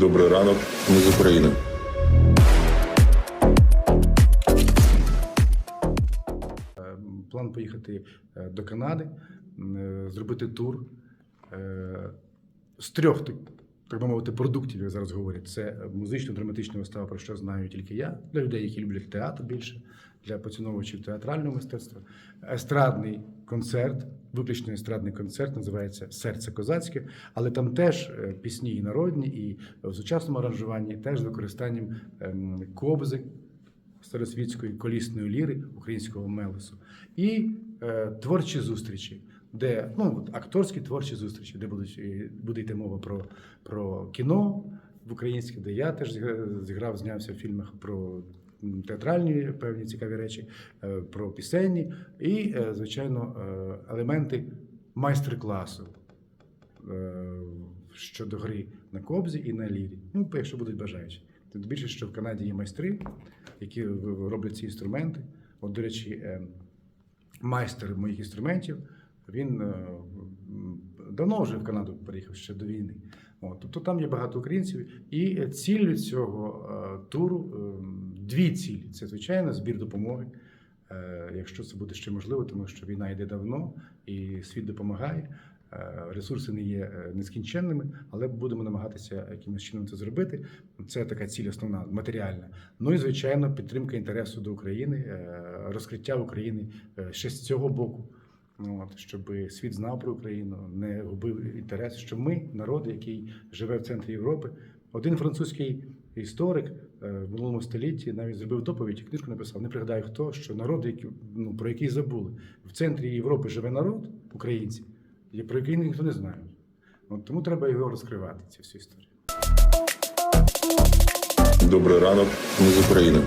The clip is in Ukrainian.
Добрий ранок, ми з України. Е, План поїхати е, до Канади, е, зробити тур з трьох так- би мовити продуктів, як зараз говорять. Це музично-драматична вистава, про що знаю тільки я, для людей, які люблять театр більше, для поціновувачів театрального мистецтва. Естрадний концерт, виключно естрадний концерт, називається Серце козацьке, але там теж е, пісні і народні, і в сучасному аранжуванні, теж з використанням ем, кобзи, старосвітської колісної ліри українського мелесу і е, творчі зустрічі, де ну акторські творчі зустрічі, де будуть е, буде йти мова про, про кіно в українське, де я теж зіграв, знявся в фільмах про театральні певні цікаві речі, е, про пісенні і, е, звичайно, елементи майстер-класу щодо гри на кобзі і на лірі. Ну, якщо будуть бажаючі. Тим більше, що в Канаді є майстри, які роблять ці інструменти. От, до речі, майстер моїх інструментів, він е, давно вже в Канаду переїхав ще до війни. От, тобто там є багато українців. І ціллю цього е, туру е, дві цілі: це звичайно збір допомоги. Якщо це буде ще можливо, тому що війна йде давно і світ допомагає. Ресурси не є нескінченними, але будемо намагатися якимось чином це зробити. Це така ціль основна матеріальна. Ну і звичайно, підтримка інтересу до України, розкриття України ще з цього боку. Ну, От, щоб світ знав про Україну, не губив інтерес, що ми, народ, який живе в центрі Європи. Один французький історик е, в минулому столітті навіть зробив доповідь, і книжку написав. Не пригадаю хто, що народ, який, ну, про який забули. В центрі Європи живе народ, українці, і про який ніхто не знає. От, тому треба його розкривати, ці всі історії. Добрий ранок, ми з України.